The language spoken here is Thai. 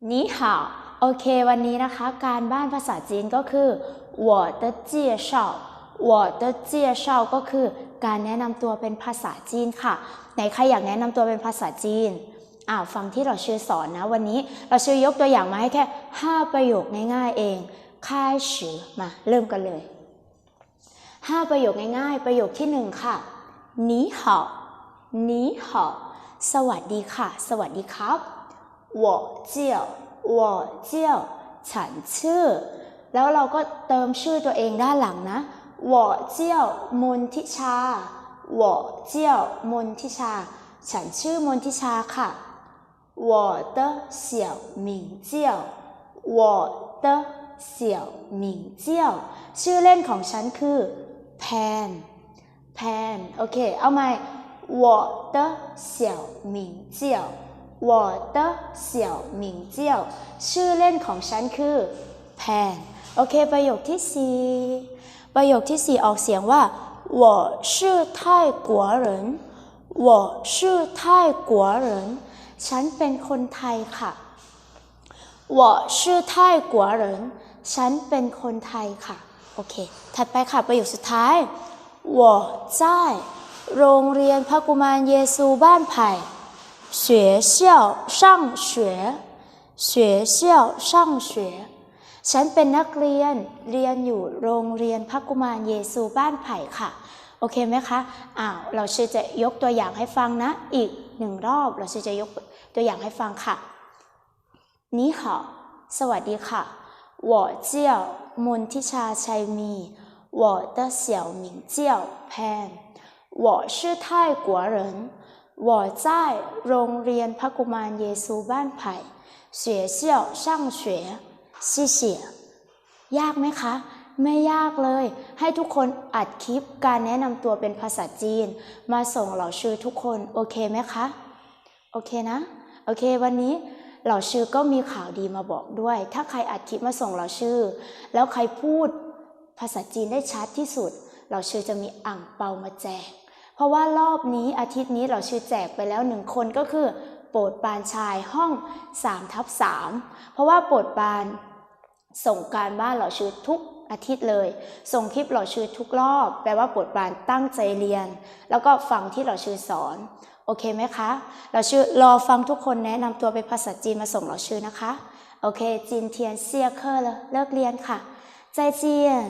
你好โอเค วันนี้นะคะ การบ้านภาษาจีนก็คือ我的介绍我的介绍ก็คือ การแนะนำตัวเป็นภาษาจีนค่ะไหนใครอยากแนะนำตัวเป็นภาษาจีนอ่าฟังที่เราชื่อสอนนะ วันนี้เราชื่อยกตัวอย่างมาให้แค่ 5 ประโยคง่ายๆเองค่ายชื่มาเริ่มกันเลย 5 ประโยคง่ายๆ ประโยคที่ 1 ค่ะ你好你好สวัสดีค่ะ สวัสดีครับ 我叫我叫ฉันชื่อ แล้วเราก็เติมชื่อตัวเองด้านหลังนะ我叫มนทิชา我叫มนทิชา ฉันชื่อมนทิชาค่ะ我的小名叫我的小名叫ชื่อเล่นของฉันคือแพนแพนโอเค เอาใหม่我的小名叫 我的小名叫ชื่อเล่นของฉันคือแพนโอเค ประโยคที่สี่ประโยคที่สี่ออกเสียงว่า我是泰国人我是泰国人ฉันเป็นคนไทยค่ะ我是泰国人ฉันเป็นคนไทยค่ะ โอเค ถัดไปค่ะ ประโยคสุดท้าย我在โรงเรียนพระกุมารเยซูบ้านไผ่ 学校上学学校上学ฉันเป็นนักเรียนเรียนอยู่โรงเรียนพระกุมารเยซูบ้านไผ่ค่ะ โอเคไหมคะ อ้าว เราชื่อจะยกตัวอย่างให้ฟังนะ อีกหนึ่งรอบ เราชื่อจะยกตัวอย่างให้ฟังค่ะนี่好สวัสดีค่ะ我叫มนทิชาชัยมี我的小名叫แพน我是泰国人 我在โรงเรียนพระกุมารเยซูบ้านไผ่เสียเชี่ยช่างเสียซีเสียยากไหมคะ ไม่ยากเลย ให้ทุกคนอัดคลิปการแนะนำตัวเป็นภาษาจีน มาส่งเหล่าชื่อทุกคน โอเคไหมคะ โอเคนะ โอเค วันนี้เหล่าชื่อก็มีข่าวดีมาบอกด้วย ถ้าใครอัดคลิปมาส่งเหล่าชื่อ แล้วใครพูดภาษาจีนได้ชัดที่สุด เหล่าชื่อจะมีอ่างเปามาแจก เพราะว่ารอบนี้อาทิตย์นี้เราชื่อแจกไปแล้วหนึ่งคนก็คือ โปรดปานชายห้อง3ทับ3เพราะว่าโปรดปานส่งการบ้านเหล่าชื่อทุกอาทิตย์เลย ส่งคลิปเหล่าชื่อทุกรอบ แปลว่าโปรดปานตั้งใจเรียน แล้วก็ฟังที่เหล่าชื่อสอนโอเคไหมคะ เราชื่อรอฟังทุกคนแนะนำตัวเป็นภาษาจีนมาส่งเราชื่อนะคะ โอเค จีนเทียนเซียเคอร์เลิกเรียนค่ะ ใจเจียน